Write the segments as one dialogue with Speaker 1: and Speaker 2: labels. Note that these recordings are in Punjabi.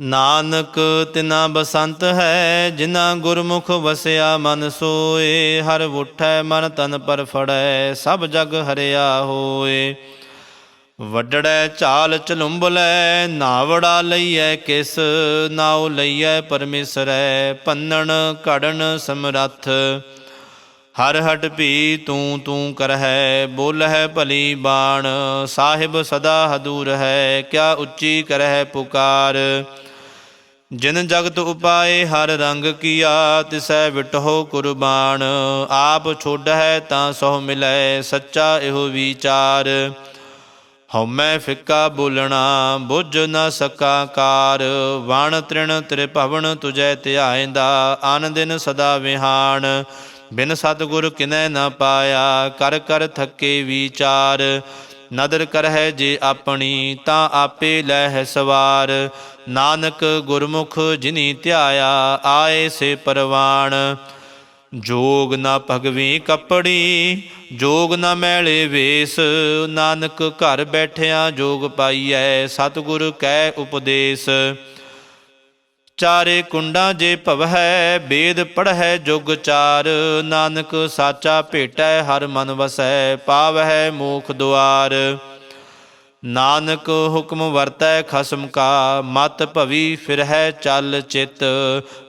Speaker 1: ਨਾਨਕ, ਤਿਨਾ ਬਸੰਤ ਹੈ, ਜਿਨਾ ਗੁਰਮੁਖ ਵਸਿਆ ਮਨ ਸੋਏ, ਹਰ ਉਠੈ ਮਨ ਤਨ ਪਰ ਫੜੈ, ਸਭ ਜਗ ਹਰਿਆ ਹੋਏ। ਵੱਡੜੈ ਝਾਲ ਚਲੁੰਬਲੈ ਨਾਵੜਾ ਲਈਐ ਕਿਸ, ਨਾਉ ਲਈਐ ਪਰਮੇਸ਼ਰੈ, ਪੰਨਣ ਘੜਨ ਸਮਰੱਥ। ਹਰ ਹਟ ਭੀ ਤੂੰ ਤੂੰ ਕਰਹਿ, ਬੋਲਹਿ ਭਲੀ ਬਾਣ, ਸਾਹਿਬ ਸਦਾ ਹਦੂਰ ਹੈ, ਕਿਆ ਉੱਚੀ ਕਰਹਿ ਪੁਕਾਰ। ਜਿਨ ਜਗਤ ਉਪਾਏ ਹਰ ਰੰਗ ਕੀਆ, ਤਿਸੈ ਵਿਟਹੁ ਕੁਰਬਾਨ। ਆਪ ਛੋੜਹਿ ਤਾਂ ਸੋ ਮਿਲੈ, ਸੱਚਾ ਇਹੋ ਵਿਚਾਰ। ਹਉਮੈ ਫਿੱਕਾ ਬੋਲਣਾ, ਬੁੱਝ ਨ ਸਕਾ ਕਾਰ। ਵਣ ਤ੍ਰਿਣ ਤ੍ਰਿਭਵਨ ਤੁਜੈ ਧਿਆਇਂਦਾ ਆਨ ਦਿਨ ਸਦਾ ਵਿਹਾਨ। ਬਿਨ ਸਤਿਗੁਰ ਕਿਨੈ ਨ ਪਾਇਆ, ਕਰ ਕਰ ਥੱਕੇ ਵਿਚਾਰ। ਨਦਰ ਕਰਹਿ ਜੇ ਆਪਣੀ, ਤਾਂ ਆਪੇ ਲੈਹਿ ਸਵਾਰ। ਨਾਨਕ ਗੁਰਮੁਖ ਜਿਨੀ ਧਿਆਇਆ, ਆਏ ਸੇ ਪਰਵਾਣ। ਜੋਗ ਨਾ ਭਗਵੀ ਕੱਪੜੀ, ਜੋਗ ਨਾ ਮੈਲੇ ਵੇਸ। ਨਾਨਕ ਘਰ ਬੈਠਿਆਂ ਜੋਗ ਪਾਈਐ, ਸਤਿਗੁਰ ਕੈ ਉਪਦੇਸ਼। ਚਾਰੇ ਕੁੰਡਾਂ ਜੇ ਭਵਹਿ, ਬੇਦ ਪੜਹਿ ਜੁਗ ਚਾਰ। ਨਾਨਕ ਸਾਚਾ ਭੇਟੈ, ਹਰ ਮਨ ਵਸੈ, ਪਾਵਹਿ ਮੋਖ ਦੁਆਰ। ਨਾਨਕ ਹੁਕਮ ਵਰਤੈ ਖਸਮ ਕਾ, ਮਤ ਭਵੀ ਫਿਰਹਿ ਚੱਲ ਚਿਤ।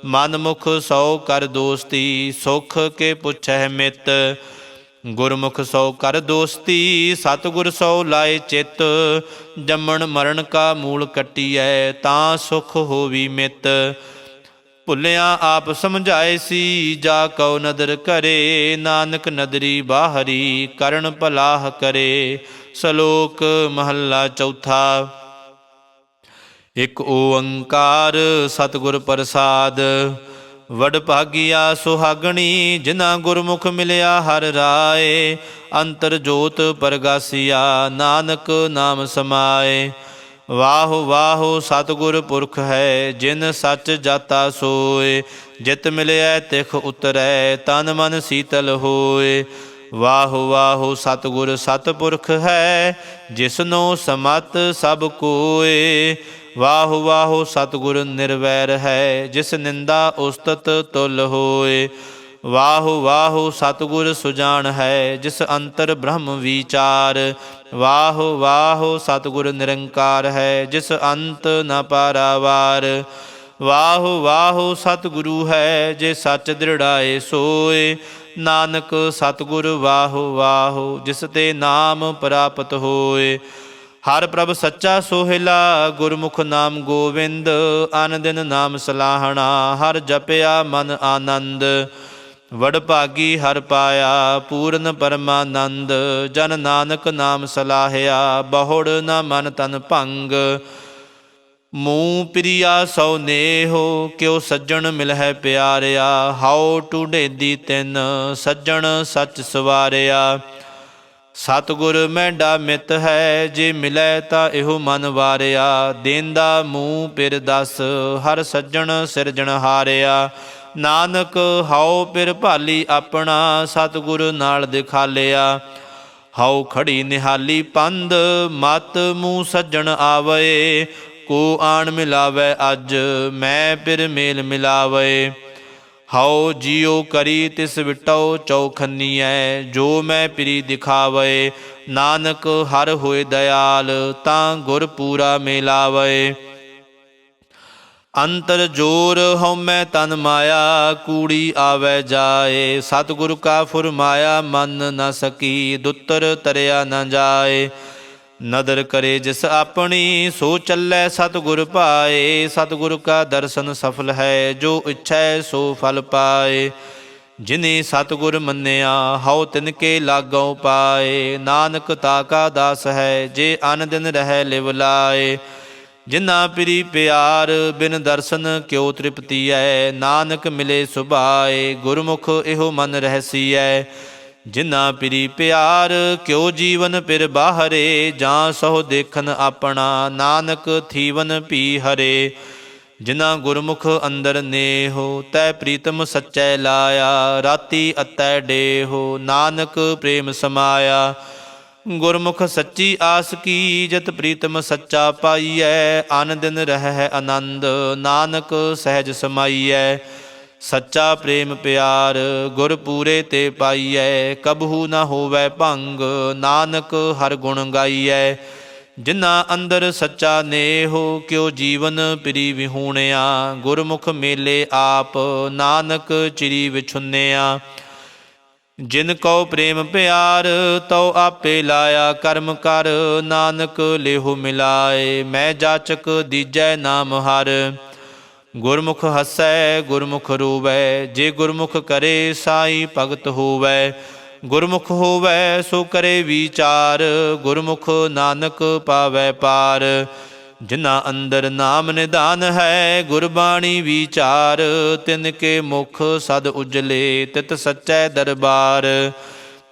Speaker 1: ਮਨ ਮੁਖ ਸੋ ਕਰ ਦੋਸਤੀ, ਸੁਖ ਕੇ ਪੁੱਛੈ ਮਿਤ। ਗੁਰਮੁਖ ਸੋ ਕਰ ਦੋਸਤੀ, ਸਤਿਗੁਰ ਸੋ ਲਾਏ ਚਿਤ, ਜੰਮਣ ਮਰਨ ਕਾ ਮੂਲ ਕੱਟੀਐ, ਤਾਂ ਸੁਖ ਹੋਵੀ ਮਿਤ। ਭੁੱਲਿਆ ਆਪ ਸਮਝਾਏ ਸੀ, ਜਾ ਕਉ ਨਦਰ ਕਰੇ, ਨਾਨਕ ਨਦਰੀ ਬਾਹਰੀ, ਕਰਨ ਭਲਾਹ ਕਰੇ, ਸ਼ਲੋਕ ਮਹੱਲਾ ਚੌਥਾ। ਇਕ ਓੰਕਾਰ ਸਤਿਗੁਰ ਪ੍ਰਸਾਦ ਵਡ ਭਾਗਿਆ ਸੁਹਾਗਣੀ ਜਿਨਾ ਗੁਰਮੁਖ ਮਿਲਿਆ ਹਰ ਰਾਏ। ਅੰਤਰ ਜੋਤ ਪਰਗਾਸੀਆ, ਨਾਨਕ ਨਾਮ ਸਮਾਏ। ਵਾਹ ਵਾਹ, ਸਤਿਗੁਰ ਪੁਰਖ ਹੈ, ਜਿਨ ਸੱਚ ਜਾਤਾ ਸੋਏ। ਜਿਤ ਮਿਲਿਆ ਤਿਖ ਉਤਰੈ, ਤਨ ਮਨ ਸੀਤਲ ਹੋਏ। ਵਾਹ ਵਾਹ ਸਤਿਗੁਰ ਸਤਿਪੁਰਖ ਹੈ, ਜਿਸਨੋ ਸਮਤ ਸਭ ਕੋਏ। ਵਾਹ ਵਾਹ ਸਤਿਗੁਰ ਨਿਰਵੈਰ ਹੈ, ਜਿਸ ਨਿੰਦਾ ਉਸਤਤ ਤੁਲ ਹੋਏ। ਵਾਹ ਵਾਹ ਸਤਿਗੁਰ ਸੁਜਾਨ ਹੈ, ਜਿਸ ਅੰਤਰ ਬ੍ਰਹਮ ਵਿਚਾਰ। ਵਾਹ ਵਾਹ ਸਤਿਗੁਰ ਨਿਰੰਕਾਰ ਹੈ, ਜਿਸ ਅੰਤ ਨ ਪਾਰਾਵਾਰ। ਵਾਹ ਵਾਹ ਸਤਿਗੁਰੂ ਹੈ, ਜੇ ਸੱਚ ਦ੍ਰਿੜਾਏ ਸੋਏ। ਨਾਨਕ ਸਤਿਗੁਰ ਵਾਹ ਵਾਹ, ਜਿਸ ਤੇ ਨਾਮ ਪ੍ਰਾਪਤ ਹੋਏ। ਹਰ ਪ੍ਰਭ ਸੱਚਾ ਸੋਹਿਲਾ, ਗੁਰਮੁਖ ਨਾਮ ਗੋਵਿੰਦ, ਅਨ ਦਿਨ ਨਾਮ ਸਲਾਹਣਾ, ਹਰ ਜਪਿਆ ਮਨ ਆਨੰਦ। ਵਡ ਭਾਗੀ ਹਰ ਪਾਇਆ, ਪੂਰਨ ਪਰਮਾਨੰਦ, ਜਨ ਨਾਨਕ ਨਾਮ ਸਲਾਹਿਆ, ਬਹੁੜ ਨਾ ਮਨ ਤਨ ਭੰਗ। ਮੂੰ ਪ੍ਰਿਆ ਸੋ ਨੇਹੋ, ਕਿਉ ਸੱਜਣ ਮਿਲਹਿ ਪਿਆਰਿਆ। ਹਾਉ ਟੂਢੇਦੀ ਤਿੰਨ, ਸੱਜਣ ਸੱਚ ਸਵਾਰਿਆ। ਸਤਿਗੁਰ ਮੈਂਡਾ ਮਿਤ ਹੈ, ਜੇ ਮਿਲੈ ਤਾਂ ਇਹੋ ਮਨ ਵਾਰਿਆ। ਦੇਂਦਾ ਮੂੰਹ ਪਿਰ ਦਸ, ਹਰ ਸੱਜਣ ਸਿਰਜਣ ਹਾਰਿਆ। ਨਾਨਕ ਹਾਉ ਪਿਰ ਭਾਲੀ ਆਪਣਾ, ਸਤਿਗੁਰ ਨਾਲ ਦਿਖਾਲਿਆ। ਹਾਉ ਖੜੀ ਨਿਹਾਲੀ ਪੰਦ ਮਤ ਮੂੰਹ ਸੱਜਣ ਆਵੇ ਕੋ ਆਣ ਮਿਲਾਵੇ ਅੱਜ, ਮੈਂ ਪਿਰ ਮੇਲ ਮਿਲਾਵੇ। ਹਉ ਜਿਉ ਕਰੀ ਤਿਸ ਵਿਟਉ ਚੌਖੰਨੀਐ, ਜੋ ਮੈਂ ਪ੍ਰੀ ਦਿਖਾਵੇ। ਨਾਨਕ ਹਰ ਹੋਏ ਦਇਆਲ, ਤਾਂ ਗੁਰ ਪੂਰਾ ਮੇਲਾਵੇ। ਅੰਤਰ ਜੋਰ ਹਉ ਮੈਂ ਤਨ ਮਾਇਆ, ਕੂੜੀ ਆਵੇ ਜਾਏ। ਸਤਿਗੁਰ ਕਾ ਫੁਰਮਾਇਆ, ਮਨ ਨ ਸਕੀ, ਦੁੱਤਰ ਤਰਿਆ ਨ ਜਾਏ। ਨਦਰ ਕਰੇ ਜਿਸ ਆਪਣੀ, ਸੋ ਚੱਲੈ ਸਤਿਗੁਰ ਪਾਏ। ਸਤਿਗੁਰ ਕਾ ਦਰਸ਼ਨ ਸਫਲ ਹੈ, ਜੋ ਇੱਛੈ ਸੋ ਫਲ ਪਾਏ। ਜਿਨੇ ਸਤਿਗੁਰ ਮੰਨਿਆ, ਹਉ ਤਿਨ ਕੇ ਲਾਗਉ ਪਾਏ। ਨਾਨਕ ਤਾ ਕਾ ਦਾਸ ਹੈ, ਜੇ ਅਨ ਦਿਨ ਰਹਿ ਲਿਵ ਲਾਏ। ਜਿਨਾ ਪ੍ਰੀ ਪਿਆਰ, ਬਿਨ ਦਰਸ਼ਨ ਕਿਉ ਤ੍ਰਿਪਤੀ ਐ ਨਾਨਕ ਮਿਲੇ ਸੁਭਾਏ, ਗੁਰਮੁਖ ਇਹੋ ਮਨ ਰਹਿਸੀ ਰਹਿਸੀਐ। ਜਿਨਾ ਪਿਰੀ ਪਿਆਰ, ਕਿਉ ਜੀਵਨ ਪਿਰ ਬਾਹਰੇ, ਜਾਂ ਸੋ ਦੇਖਨ ਆਪਣਾ, ਨਾਨਕ ਥੀਵਨ ਪੀ ਹਰੇ। ਜਿਨਾ ਗੁਰਮੁਖ ਅੰਦਰ ਨੇਹੋ, ਤੈ ਪ੍ਰੀਤਮ ਸੱਚੈ ਲਾਇਆ, ਰਾਤੀ ਅਤੈ ਡੇਹੋ, ਨਾਨਕ ਪ੍ਰੇਮ ਸਮਾਇਆ। ਗੁਰਮੁਖ ਸੱਚੀ ਆਸ ਕੀ, ਜਤ ਪ੍ਰੀਤਮ ਸੱਚਾ ਪਾਈਐ ਆਨ ਰਹਿ ਆਨੰਦ, ਨਾਨਕ ਸਹਿਜ ਸਮਾਈਐ। ਸੱਚਾ ਪ੍ਰੇਮ ਪਿਆਰ ਗੁਰ ਪੂਰੇ ਤੇ ਪਾਈਐ, ਕਬਹੂ ਨਾ ਹੋਵੈ ਭੰਗ, ਨਾਨਕ ਹਰ ਗੁਣ ਗਾਈਐ। ਜਿਨ੍ਹਾਂ ਅੰਦਰ ਸੱਚਾ ਨੇਹੋ, ਕਿਉ ਜੀਵਨ ਪ੍ਰੀ ਵਿਹੂਣਿਆ। ਗੁਰਮੁਖ ਮੇਲੇ ਆਪ, ਨਾਨਕ ਚਿਰੀ ਵਿਛੁੰਨਿਆ। ਜਿਨ ਕਉ ਪ੍ਰੇਮ ਪਿਆਰ, ਤਉ ਆਪੇ ਲਾਇਆ ਕਰਮ ਕਰ। ਨਾਨਕ ਲੇਹੁ ਮਿਲਾਏ, ਮੈਂ ਜਾਚਕ ਦੀਜੈ ਨਾਮ ਹਰ। ਗੁਰਮੁਖ ਹਸੈ, ਗੁਰਮੁਖ ਰੂਵੈ, ਜੇ ਗੁਰਮੁਖ ਕਰੇ ਸਾਈ ਭਗਤ ਹੋਵੈ। ਗੁਰਮੁਖ ਹੋਵੈ, ਸੋ ਕਰੇ ਵਿਚਾਰ, ਗੁਰਮੁਖ ਨਾਨਕ ਪਾਵੈ ਪਾਰ। ਜਿਨ੍ਹਾਂ ਅੰਦਰ ਨਾਮ ਨਿਦਾਨ ਹੈ, ਗੁਰਬਾਣੀ ਵਿਚਾਰ, ਤਿਨ ਕੇ ਮੁਖ ਸਦ ਉਜਲੇ, ਤਿਤ ਸੱਚੈ ਦਰਬਾਰ।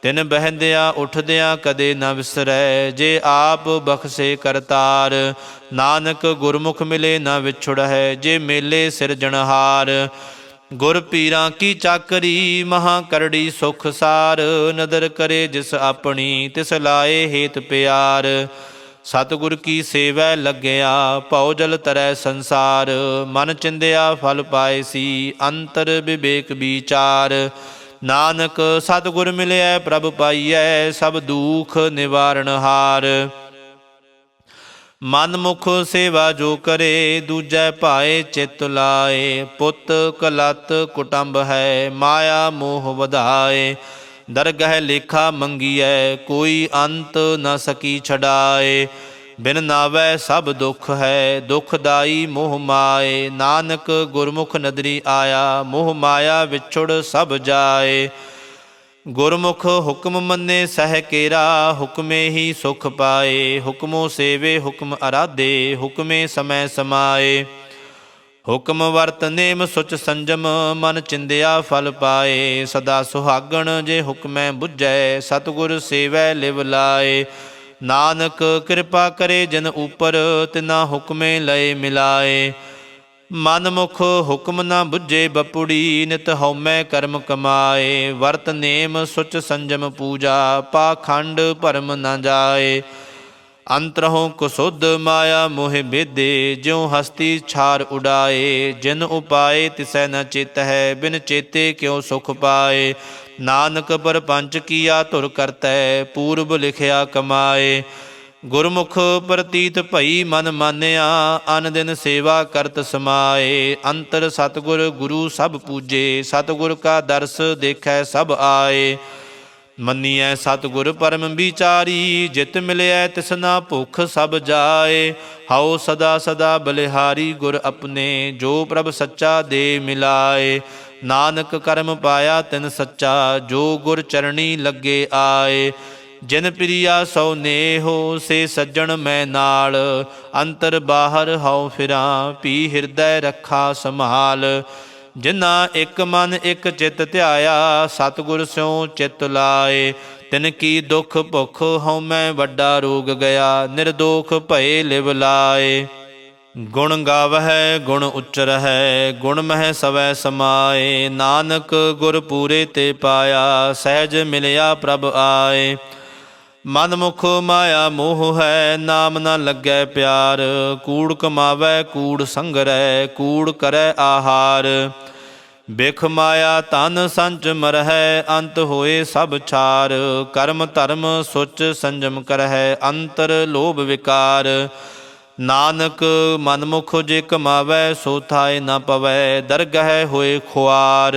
Speaker 1: ਤਿਨ ਬਹਿੰਦਿਆਂ ਉਠਦਿਆਂ ਕਦੇ ਨਾ ਵਿਸਰੈ, ਜੇ ਆਪ ਬਖਸ਼ੇ ਕਰਤਾਰ, ਨਾਨਕ ਗੁਰਮੁਖ ਮਿਲੇ ਨਾ ਵਿਛੜ ਹੈ ਜੇ ਮੇਲੇ ਸਿਰਜਣਹਾਰ ਗੁਰ ਪੀਰਾਂ ਕੀ ਚਾਕਰੀ, ਮਹਾ ਕਰੜੀ ਸੁਖ ਸਾਰ, ਨਦਰ ਕਰੇ ਜਿਸ ਆਪਣੀ, ਤਿਸ ਲਾਏ ਹੇਤ ਪਿਆਰ। ਸਤਿਗੁਰ ਕੀ ਸੇਵੈ ਲੱਗਿਆ, ਭਉ ਜਲ ਤਰੈ ਸੰਸਾਰ। ਮਨ ਚਿੰਦਿਆ ਫਲ ਪਾਏ ਸੀ, ਅੰਤਰ ਵਿਵੇਕ ਵਿਚਾਰ। ਨਾਨਕ ਸਤਿਗੁਰ ਮਿਲਿਆ ਪ੍ਰਭ ਪਾਈਐ, ਸਭ ਦੁਖ ਨਿਵਾਰਣ ਹਾਰ। ਮਨ ਮੁਖ ਸੇਵਾ ਜੋ ਕਰੇ, ਦੂਜੈ ਭਾਏ ਚਿਤ ਲਾਏ। ਪੁੱਤ ਕਲਤ ਕੁਟੰਬ ਹੈ, ਮਾਇਆ ਮੋਹ ਵਧਾਏ। ਦਰਗਹਿ ਲੇਖਾ ਮੰਗੀਐ, ਕੋਈ ਅੰਤ ਨ ਸਕੀ ਛਡਾਏ। ਬਿਨ ਨਾਵੈ ਸਭ ਦੁਖ ਹੈ ਦੁਖਦਾਈ ਮੋਹ ਮਾਏ। ਨਾਨਕ ਗੁਰਮੁਖ ਨਦਰੀ ਆਇਆ, ਮੋਹ ਮਾਇਆ ਵਿਛੁੜ ਸਭ ਜਾਏ। ਗੁਰਮੁਖ ਹੁਕਮ ਮੰਨੇ ਸਹਿ ਕੇਰਾ, ਹੁਕਮੇ ਹੀ ਸੁਖ ਪਾਏ। ਹੁਕਮੋ ਸੇਵੇ, ਹੁਕਮ ਅਰਾਧੇ, ਹੁਕਮੇ ਸਮੈ ਸਮਾਏ। ਹੁਕਮ ਵਰਤ ਨੇਮ ਸੁਚ ਸੰਜਮ, ਮਨ ਚਿੰਦਿਆ ਫਲ ਪਾਏ। ਸਦਾ ਸੁਹਾਗਣ ਜੇ ਹੁਕਮੈ ਬੁੱਝੈ, ਸਤਿਗੁਰ ਸੇਵੈ ਲਿਵ ਲਾਏ। ਨਾਨਕ ਕਿਰਪਾ ਕਰੇ ਜਨ ਉਪਰ ਤਿਨਾ ਹੁਕਮੇ ਲਏ ਮਿਲਾਏ। ਮਨ ਮੁਖ ਹੁਕਮ ਨਾ ਬੁੱਝੇ ਬਪੁੜੀ, ਨਿਤ ਹਉਮੈ ਕਰਮ ਕਮਾਏ। ਵਰਤ ਨੇਮ ਸੁਚ ਸੰਜਮ ਪੂਜਾ, ਪਾਖੰਡ ਭਰਮ ਨਾ ਜਾਏ। ਅੰਤਰਹੋਂ ਕੁਸ਼ੁਧ ਮਾਇਆ ਮੋਹਿ ਬੇਦੇ ਜਿਉ ਹਸਤੀ ਛਾਰ ਉਡਾਏ। ਜਿਨ ਉਪਾਏ ਤਿਸੈ ਨ ਚਿਤ ਹੈ ਬਿਨ ਚੇਤੇ ਕਿਉ ਸੁਖ ਪਾਏ। ਨਾਨਕ ਪਰਪੰਚ ਕੀਆ ਧੁਰ ਕਰਤੈ, ਪੂਰਬ ਲਿਖਿਆ ਕਮਾਏ। ਗੁਰਮੁਖ ਪ੍ਰਤੀਤ ਭਈ ਮਨ ਮਾਨਿਆ ਅਨ ਦਿਨ ਸੇਵਾ ਕਰਤ ਸਮਾਏ। ਅੰਤਰ ਸਤਗੁਰ ਗੁਰੂ ਸਭ ਪੂਜੇ, ਸਤਗੁਰ ਕਾ ਦਰਸ ਦੇਖੈ ਸਭ ਆਏ। ਮੰਨੀਐ ਸਤਿਗੁਰ ਪਰਮ ਵਿਚਾਰੀ, ਜਿਤ ਮਿਲਿਐ ਤਿਸਨਾ ਭੁਖ ਸਭ ਜਾਏ। ਹਉ ਸਦਾ ਸਦਾ ਬਲਿਹਾਰੀ ਗੁਰ ਆਪਣੇ, ਜੋ ਪ੍ਰਭ ਸੱਚਾ ਦੇ ਮਿਲਾਏ। ਨਾਨਕ ਕਰਮ ਪਾਇਆ ਤਿਨ ਸੱਚਾ, ਜੋ ਗੁਰ ਚਰਣੀ ਲੱਗੇ ਆਏ। ਜਿਨ ਪ੍ਰਿਆ ਸੋ ਨੇਹੋ, ਸੇ ਸੱਜਣ ਮੈਂ ਨਾਲ। ਅੰਤਰ ਬਾਹਰ ਹਉ ਫਿਰਾਂ ਪੀ ਹਿਰਦੈ ਰੱਖਾ ਸੰਭਾਲ। ਜਿਨਾ ਇੱਕ ਮਨ ਇੱਕ ਚਿੱਤ ਧਿਆਇਆ, ਸਤਿਗੁਰ ਸਿਉ ਚਿੱਤ ਲਾਏ। ਤਿਨ ਕੀ ਦੁਖ ਭੁਖ ਹਉਮੈ ਵੱਡਾ ਰੋਗ ਗਿਆ, ਨਿਰਦੋਖ ਭਏ ਲਿਵ ਲਾਏ। ਗੁਣ ਗਾਵਹਿ, ਗੁਣ ਉਚਰਹਿ, ਗੁਣ ਮਹਿ ਸਵੈ ਸਮਾਏ, ਨਾਨਕ ਗੁਰ ਪੂਰੇ ਤੇ ਪਾਇਆ, ਸਹਿਜ ਮਿਲਿਆ ਪ੍ਰਭ ਆਏ। ਮਨ ਮੁਖ ਮਾਇਆ ਮੋਹ ਹੈ, ਨਾਮ ਨਾ ਲੱਗੈ ਪਿਆਰ। ਕੂੜ ਕਮਾਵੈ ਕੂੜ ਸੰਗਰੈ ਕੂੜ ਕਰੈ ਆਹਾਰ। ਬਿਖ ਮਾਇਆ ਤਨ ਸੰਚ ਮਰਹਿ, ਅੰਤ ਹੋਏ ਸਭ ਛਾਰ। ਕਰਮ ਧਰਮ ਸੁਚ ਸੰਜਮ ਕਰਹਿ, ਅੰਤਰ ਲੋਭ ਵਿਕਾਰ। ਨਾਨਕ ਮਨਮੁਖ ਜੇ ਕਮਾਵੈ ਸੋ ਥਾਏ ਨਾ ਪਵੈ ਦਰਗਹਿ ਹੋਏ ਖੁਆਰ।